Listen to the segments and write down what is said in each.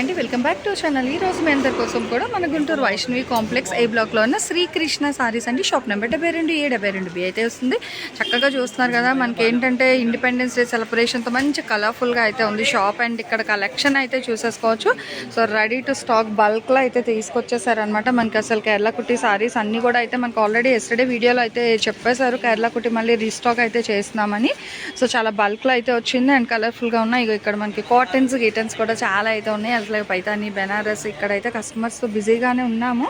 అండి welcome back to channel. ఈ రోజు మీ అందరి కోసం కూడా మన గుంటూరు వైష్ణవి కాంప్లెక్స్ ఏ బ్లాక్లో ఉన్న శ్రీకృష్ణ సారీస్ అండి. షాప్ నెంబర్ డెబ్బై రెండు ఏ డెబ్బై రెండు బి అయితే వస్తుంది. చక్కగా చూస్తున్నారు కదా మనకి ఏంటంటే ఇండిపెండెన్స్ డే సెలబ్రేషన్తో మంచి కలర్ఫుల్గా అయితే ఉంది షాప్ అండ్ ఇక్కడ కలెక్షన్ అయితే చూసేసుకోవచ్చు. సో రెడీ టు స్టాక్ బల్క్లో అయితే తీసుకొచ్చేసారనమాట మనకి అసలు కేరళ కుట్టి సారీస్ అన్ని కూడా అయితే మనకు ఆల్రెడీ ఎస్టర్డే వీడియోలో అయితే చెప్పేశారు. కేరళ కుట్టి మళ్ళీ రీస్టాక్ అయితే చేస్తున్నామని. సో చాలా బల్క్లో అయితే వచ్చింది అండ్ కలర్ఫుల్గా ఉన్నాయి ఇక్కడ మనకి కాటన్స్ గీటన్స్ కూడా చాలా అయితే ఉన్నాయి. అసలు పైతాని బెనారస్ ఇక్కడైతే కస్టమర్స్తో బిజీగానే ఉన్నాము.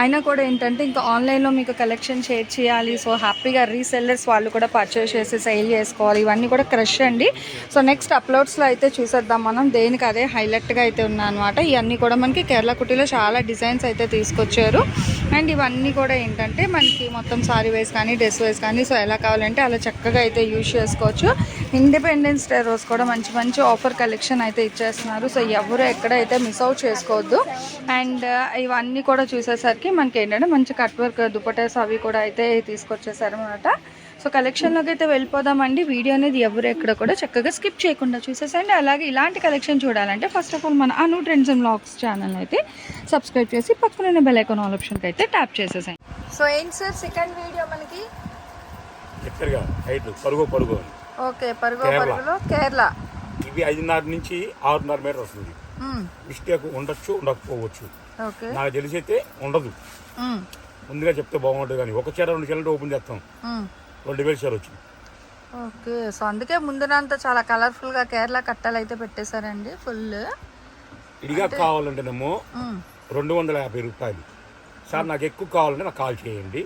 అయినా కూడా ఏంటంటే ఇంకా ఆన్లైన్లో మీకు కలెక్షన్ షేర్ చేయాలి. సో హ్యాపీగా రీసెల్లర్స్ వాళ్ళు కూడా పర్చేస్ చేసి సేల్ చేసుకోవాలి. ఇవన్నీ కూడా క్రష్ అండి. సో నెక్స్ట్ అప్లోడ్స్లో అయితే చూసేద్దాం మనం. దేనికి అదే హైలైట్గా అయితే ఉన్నాయన్నమాట ఇవన్నీ కూడా మనకి కేరళ కుటీలో చాలా డిజైన్స్ అయితే తీసుకొచ్చారు. అండ్ ఇవన్నీ కూడా ఏంటంటే మనకి మొత్తం సారీ వేస్ కానీ డ్రెస్ వేస్ కానీ సో ఎలా కావాలంటే అలా చక్కగా అయితే యూజ్ చేసుకోవచ్చు. ఇండిపెండెన్స్ డే రోజు కూడా మంచి మంచి ఆఫర్ కలెక్షన్ అయితే ఇచ్చేస్తున్నారు. సో ఎవరు ఎక్కడైతే మిస్ అవుట్ చేసుకోవద్దు. అండ్ ఇవన్నీ కూడా చూసేసరికి మనకి ఏంటంటే మంచి కట్ వర్క్ దుపటాస్ అవి కూడా అయితే తీసుకొచ్చేసారు అనమాట సో కలెక్షన్లోకి అయితే వెళ్ళిపోదామండి. వీడియో అనేది ఎవరు ఎక్కడ కూడా చక్కగా స్కిప్ చేయకుండా చూసేసండి అలాగే ఇలాంటి కలెక్షన్ చూడాలంటే ఫస్ట్ ఆఫ్ ఆల్ మన Anu trends and blogs channel అయితే సబ్స్క్రైబ్ చేసి పక్కన బెల్ ఐకాన్ ఆల్ ఆప్షన్కి అయితే ట్యాప్ చేసేసాయి సో ఏంటి సార్ సెకండ్ వీడియో మనకి? పరుగు పరుగు అని. ఓకే పరుగు కేరళ. పరుగులో కేరళ. ఇవి ఐదున్నర నుంచి ఆరున్నర మీటర్ వస్తుంది. మిస్టేక్ ఉండొచ్చు ఉండకపోవచ్చు. ఓకే. నాకు తెలిసి అయితే ఉండదు. ముందుగా చెప్తే బాగుంటుంది కానీ ఒక చీర రెండు చీరలు ఓపెన్ చేస్తాం. రెండు వేలు చీర వచ్చింది. ఓకే సో అందుకే ముందునంతా చాలా కలర్ఫుల్గా కేరళ కట్టలు అయితే పెట్టేశారండి ఫుల్. ఇడిగా కావాలంటేనేమో రెండు వందల యాభై రూపాయలు. సార్ నాకు ఎక్కువ కావాలంటే నాకు కాల్ చేయండి.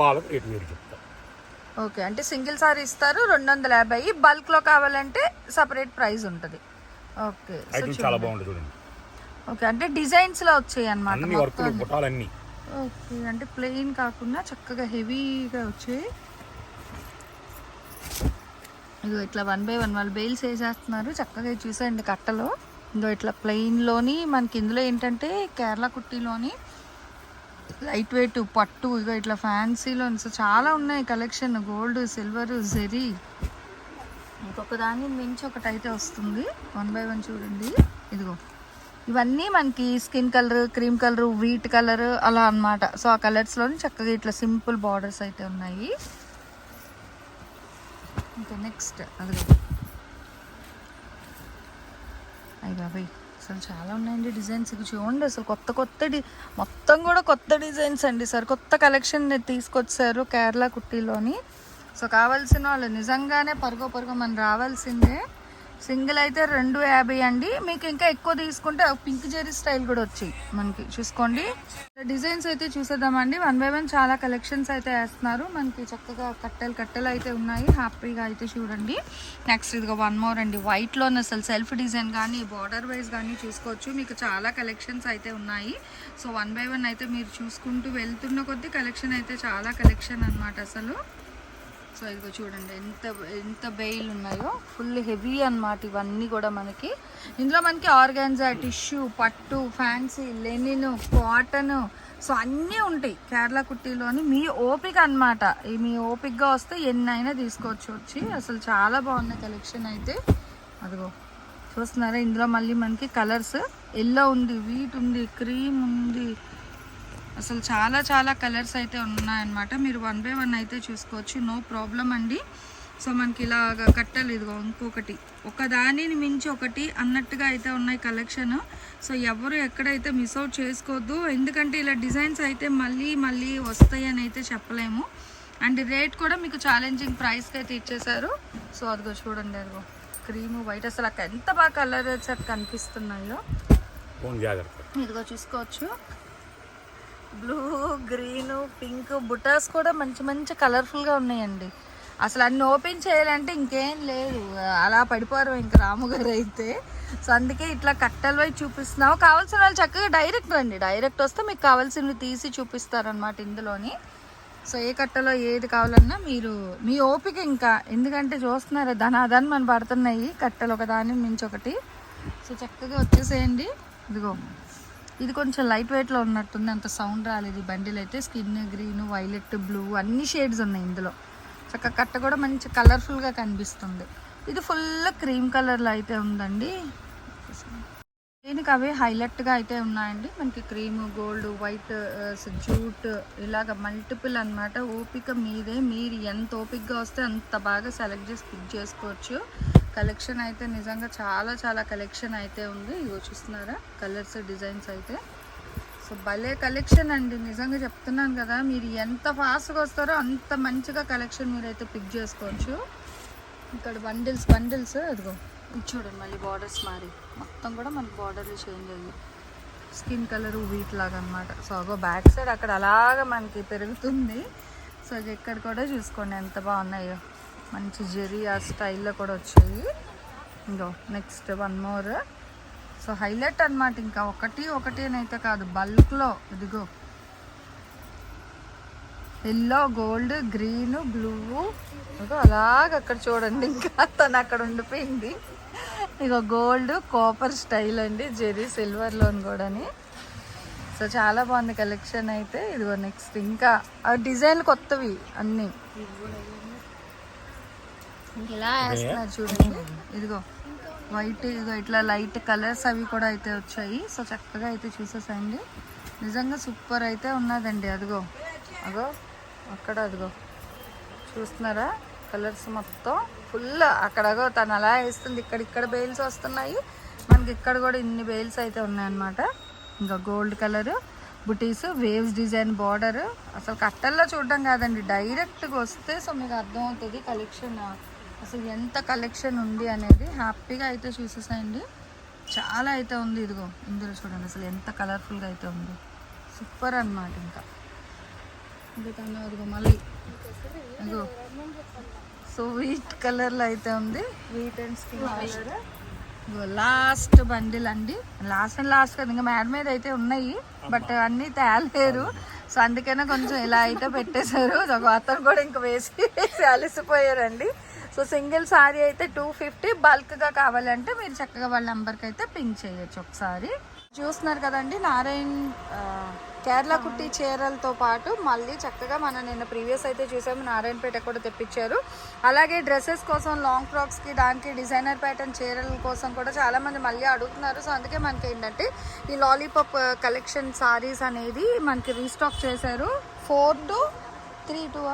వాళ్ళకి రేటు వేరు చెప్తా. ఓకే అంటే సింగిల్ సారీ ఇస్తారు రెండు వందల యాభై బల్క్లో కావాలంటే సపరేట్ ప్రైస్ ఉంటుంది. ఓకే చాలా బాగుంటుంది చూడండి. ఓకే అంటే డిజైన్స్లో వచ్చాయి అన్నమాట ఓకే అంటే ప్లెయిన్ కాకుండా చక్కగా హెవీగా వచ్చాయి. ఇగో ఇట్లా వన్ బై వన్ వాళ్ళు బెయిల్స్ వేసేస్తున్నారు. చక్కగా చూసేయండి కట్టలో. ఇదో ఇట్లా ప్లెయిన్లోని మనకి ఇందులో ఏంటంటే కేరళ కుట్టిలోని లైట్ వెయిట్ పట్టు ఇగో ఇట్లా ఫ్యాన్సీలో చాలా ఉన్నాయి కలెక్షన్ గోల్డ్ సిల్వర్ జెరీ ఇంకొక దాన్ని మించి ఒకటి అయితే వస్తుంది. వన్ బై వన్ చూడండి. ఇదిగో. ఇవన్నీ మనకి skin colour cream colour wheat colour అలా అన్నమాట. సో ఆ కలర్స్లోని చక్కగా ఇట్లా సింపుల్ బార్డర్స్ అయితే ఉన్నాయి. ఇంకా నెక్స్ట్ అదిగో. అయ్యి బాబాయ్ అసలు చాలా ఉన్నాయండి డిజైన్స్. ఇవి చూడండి అసలు కొత్త కొత్త డి మొత్తం కూడా కొత్త డిజైన్స్ అండి. సార్ కొత్త కలెక్షన్ తీసుకొచ్చారు కేరళ కుట్టిలోని. సో కావాల్సిన వాళ్ళు నిజంగానే పరుగో పరుగు మనం రావాల్సిందే. సింగిల్ అయితే రెండు యాభై అండి. మీకు ఇంకా ఎక్కువ తీసుకుంటే పింక్ జెరీ స్టైల్ కూడా వచ్చాయి మనకి. చూసుకోండి. డిజైన్స్ అయితే చూసేద్దామండి. వన్ బై వన్ చాలా కలెక్షన్స్ అయితే వేస్తున్నారు. మనకి చక్కగా కట్టెలు కట్టెలు అయితే ఉన్నాయి. హ్యాపీగా అయితే చూడండి. నెక్స్ట్ ఇదిగో వన్ మోర్ అండి. వైట్లోనే అసలు సెల్ఫ్ డిజైన్ కానీ బార్డర్ వైజ్ కానీ చూసుకోవచ్చు. మీకు చాలా కలెక్షన్స్ అయితే ఉన్నాయి. సో వన్ బై వన్ అయితే మీరు చూసుకుంటూ వెళ్తున్న కొద్దీ కలెక్షన్ అయితే చాలా కలెక్షన్ అన్నమాట అసలు. సో ఇదిగో చూడండి ఎంత ఎంత బెయిల్ ఉన్నాయో ఫుల్ హెవీ అన్నమాట ఇవన్నీ కూడా మనకి. ఇందులో మనకి ఆర్గాన్జా టిష్యూ పట్టు ఫ్యాన్సీ లెనిన్ కాటన్ సో అన్నీ ఉంటాయి కేరళ కుట్టిలోని. మీ ఓపిక అన్నమాట. ఈ మీ ఓపికగా వస్తే ఎన్నైనా తీసుకోవచ్చు వచ్చి. అసలు చాలా బాగున్నాయి కలెక్షన్ అయితే. అదిగో చూస్తున్నారా? ఇందులో మళ్ళీ మనకి కలర్స్. ఎల్లో ఉంది వీట్ ఉంది క్రీమ్ ఉంది అసలు చాలా చాలా కలర్స్ అయితే ఉన్నాయన్నమాట. మీరు వన్ బై వన్ అయితే చూసుకోవచ్చు. నో ప్రాబ్లం అండి. సో మనకి ఇలాగ కట్టాలి ఇదిగో ఇంకొకటి. ఒక దానిని మించి ఒకటి అన్నట్టుగా అయితే ఉన్నాయి కలెక్షన్. సో ఎవరు ఎక్కడైతే మిస్ అవుట్ చేసుకోవద్దు. ఎందుకంటే ఇలా డిజైన్స్ అయితే మళ్ళీ మళ్ళీ వస్తాయి అని అయితే చెప్పలేము. అండ్ రేట్ కూడా మీకు ఛాలెంజింగ్ ప్రైస్కి అయితే ఇచ్చేసారు సో అదిగో చూడండి అదిగో. Cream white. అసలు అక్కడ ఎంత బాగా కలర్ సెట్ కనిపిస్తున్నాయో ఇదిగో చూసుకోవచ్చు. బ్లూ గ్రీన్ పింక్ బుటాస్ కూడా మంచి మంచి కలర్ఫుల్గా ఉన్నాయండి. అసలు అన్ని ఓపెన్ చేయాలంటే ఇంకేం లేదు. అలా పడిపోరు ఇంకా రాముగారు అయితే. సో అందుకే ఇట్లా కట్టలు వైపు చూపిస్తున్నావు కావాల్సిన వాళ్ళు చక్కగా డైరెక్ట్ రండి. డైరెక్ట్ వస్తే మీకు కావాల్సినవి తీసి చూపిస్తారనమాట ఇందులోని. సో ఏ కట్టలో ఏది కావాలన్నా మీరు మీ ఓపిక ఇంకా. ఎందుకంటే చూస్తున్నారు ధనాధన్ మన పడుతున్నాయి. కట్టలు ఒకదాని మించి ఒకటి. సో చక్కగా వచ్చేసేయండి. ఇదిగో. ఇది కొంచెం లైట్ వెయిట్లో ఉన్నట్టుంది అంత సౌండ్ రాలేదు ఈ బండిల్ అయితే స్కిన్ గ్రీన్ వైలెట్ బ్లూ అన్ని షేడ్స్ ఉన్నాయి ఇందులో. చక్కగా కట్ట కూడా మంచి కలర్ఫుల్గా కనిపిస్తుంది. ఇది ఫుల్ క్రీమ్ కలర్లో అయితే ఉందండి. దీనికి అవే హైలైట్గా అయితే ఉన్నాయండి. మనకి క్రీమ్ గోల్డ్ వైట్ జూట్ ఇలాగ మల్టిపుల్ అన్నమాట. ఓపిక మీదే. మీరు ఎంత ఓపికగా వస్తే అంత బాగా సెలెక్ట్ చేసి పిక్ చేసుకోవచ్చు. కలెక్షన్ అయితే నిజంగా చాలా చాలా కలెక్షన్ అయితే ఉంది. ఇగో చూస్తున్నారా? కలర్స్ డిజైన్స్ అయితే. సో భలే కలెక్షన్ అండి. నిజంగా చెప్తున్నాను కదా మీరు ఎంత ఫాస్ట్గా వస్తారో అంత మంచిగా కలెక్షన్ మీరైతే పిక్ చేసుకోవచ్చు. ఇక్కడ బండిల్స్ బండిల్స్ అదిగో ఇది చూడండి మళ్ళీ బార్డర్స్ మారి. మొత్తం కూడా మనకి బార్డర్లు చేంజ్ అయ్యి. స్కిన్ కలర్ వీట్ లాగా అనమాట సో అగో బ్యాక్ సైడ్ అక్కడ అలాగా మనకి పెరుగుతుంది. సో అది ఇక్కడ కూడా చూసుకోండి ఎంత బాగున్నాయో. మంచి జెరీ ఆ స్టైల్లో కూడా వచ్చాయి. ఇంకో next one more so highlight అనమాట ఇంకా. ఒకటి ఒకటి అని అయితే కాదు బల్క్లో ఇదిగో. ఎల్లో గోల్డ్ గ్రీన్ బ్లూ ఇదిగో అలాగ అక్కడ చూడండి. ఇంకా తను అక్కడ ఉండిపోయింది. ఇక గోల్డ్ కాపర్ స్టైల్ అండి. జెరీ సిల్వర్లోని కూడాని. సో చాలా బాగుంది కలెక్షన్ అయితే. ఇదిగో నెక్స్ట్ ఇంకా ఆ డిజైన్లు కొత్తవి అన్నీ. ఇలా వేస్తున్నారు చూడండి. ఇదిగో వైట్ ఇదిగో ఇట్లా లైట్ కలర్స్ అవి కూడా అయితే వచ్చాయి. సో చక్కగా అయితే చూసేసండి నిజంగా సూపర్ అయితే ఉన్నదండి. అదిగో అగో అక్కడ అదిగో. చూస్తున్నారా? కలర్స్ మొత్తం ఫుల్ అక్కడగో తను అలా వేస్తుంది. ఇక్కడ ఇక్కడ బెయిల్స్ వస్తున్నాయి. మనకి ఇక్కడ కూడా ఇన్ని బెయిల్స్ అయితే ఉన్నాయన్నమాట. ఇంకా గోల్డ్ కలర్ బుటీస్ వేవ్స్ డిజైన్ బార్డర్ అసలు కట్టల్లో చూడడం కాదండి. డైరెక్ట్గా వస్తే సో మీకు అర్థమవుతుంది కలెక్షన్ అసలు ఎంత కలెక్షన్ ఉంది అనేది హ్యాపీగా అయితే చూసేసాయండి. చాలా అయితే ఉంది ఇదిగో ఇందులో చూడండి అసలు ఎంత కలర్ఫుల్గా అయితే ఉంది. సూపర్ అన్నమాట ఇంకా. ఇంకా తను అదిగో మళ్ళీ ఇదిగో సో వీట్ కలర్లో అయితే ఉంది. వీట్ అండ్ స్కిన్ కలర్ ఇదిగో లాస్ట్ బండిల్ అండి. లాస్ట్ అండ్ లాస్ట్ కదా ఇంకా మేడ మీద అయితే ఉన్నాయి బట్ అన్నీ తేలేరు. సో అందుకనే కొంచెం ఇలా అయితే పెట్టేశారు. ఒక అతను కూడా ఇంకా వేసి వేసి అలసిపోయారండి. సో సింగిల్ సారీ అయితే టూ ఫిఫ్టీ బల్క్గా కావాలంటే మీరు చక్కగా వాళ్ళ నెంబర్కి అయితే పింక్ చేయొచ్చు ఒకసారి. చూస్తున్నారు కదండి నారాయణ్ కేరళ కుట్టి చీరలతో పాటు మళ్ళీ చక్కగా మనం నిన్న ప్రీవియస్ అయితే చూసాము నారాయణపేట కూడా తెప్పించారు. అలాగే డ్రెస్సెస్ కోసం లాంగ్ ఫ్రాక్స్కి దానికి డిజైనర్ ప్యాటర్న్ చీరల కోసం కూడా చాలామంది మళ్ళీ అడుగుతున్నారు. సో అందుకే మనకి ఏంటంటే ఈ లాలీపాప్ కలెక్షన్ సారీస్ అనేది మనకి రీస్టాక్ చేశారు. ఫోర్ టు త్రీ టూ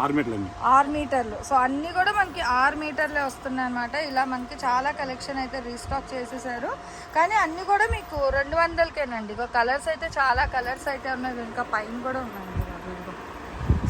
ఆరు మీటర్లు ఆరు మీటర్లు. సో అన్నీ కూడా మనకి ఆరు మీటర్లే వస్తున్నాయి అనమాట ఇలా మనకి చాలా కలెక్షన్ అయితే రీస్టాక్ చేసేసారు. కానీ అన్నీ కూడా మీకు రెండు వందలకేనండి. ఇక కలర్స్ అయితే చాలా కలర్స్ అయితే ఉన్నాయి. ఇంకా పైన కూడా ఉన్నాయి.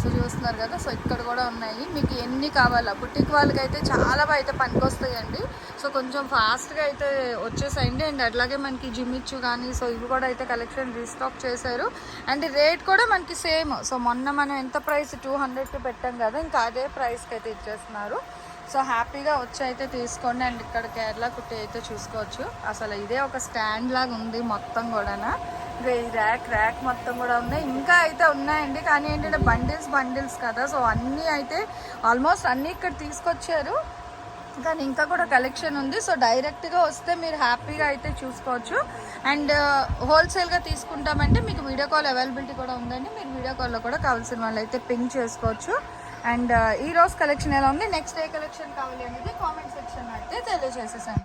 సో చూస్తున్నారు కదా సో ఇక్కడ కూడా ఉన్నాయి. మీకు ఎన్ని కావాలా? బుటిక్ వాళ్ళకి అయితే చాలా అయితే పనికొస్తాయండి. సో కొంచెం ఫాస్ట్గా అయితే వచ్చేసాయండి. అండ్ అట్లాగే మనకి జిమ్మిచ్చు కానీ సో ఇవి కూడా అయితే కలెక్షన్ రీస్టాక్ చేశారు. అండ్ రేట్ కూడా మనకి సేమ్. సో మొన్న మనం ఎంత ప్రైస్? టూ హండ్రెడ్కి పెట్టాం కదా ఇంకా అదే ప్రైస్కి అయితే ఇచ్చేస్తున్నారు. సో హ్యాపీగా వచ్చి అయితే తీసుకోండి. అండ్ ఇక్కడ కేరళ కుట్టి అయితే చూసుకోవచ్చు. అసలు ఇదే ఒక స్టాండ్ లాగా ఉంది మొత్తం కూడానా. ర్యాక్ ర్యాక్ మొత్తం కూడా ఉన్నాయి ఇంకా అయితే ఉన్నాయండి. కానీ ఏంటంటే బండిల్స్ బండిల్స్ కదా. సో అన్నీ అయితే ఆల్మోస్ట్ అన్నీ ఇక్కడ తీసుకొచ్చారు. కానీ ఇంకా కూడా కలెక్షన్ ఉంది. సో డైరెక్ట్గా వస్తే మీరు హ్యాపీగా అయితే చూసుకోవచ్చు. అండ్ uh, హోల్సేల్గా తీసుకుంటామంటే మీకు వీడియో కాల్ అవైలబిలిటీ కూడా ఉందండి. మీరు వీడియో కాల్లో కూడా కావాల్సిన వాళ్ళు అయితే పింక్ చేసుకోవచ్చు. అండ్ uh, ఈ రోజు కలెక్షన్ ఎలా ఉంది? నెక్స్ట్ ఏ కలెక్షన్ కావాలి అనేది కామెంట్ సెక్షన్ అయితే తెలియజేసేసాను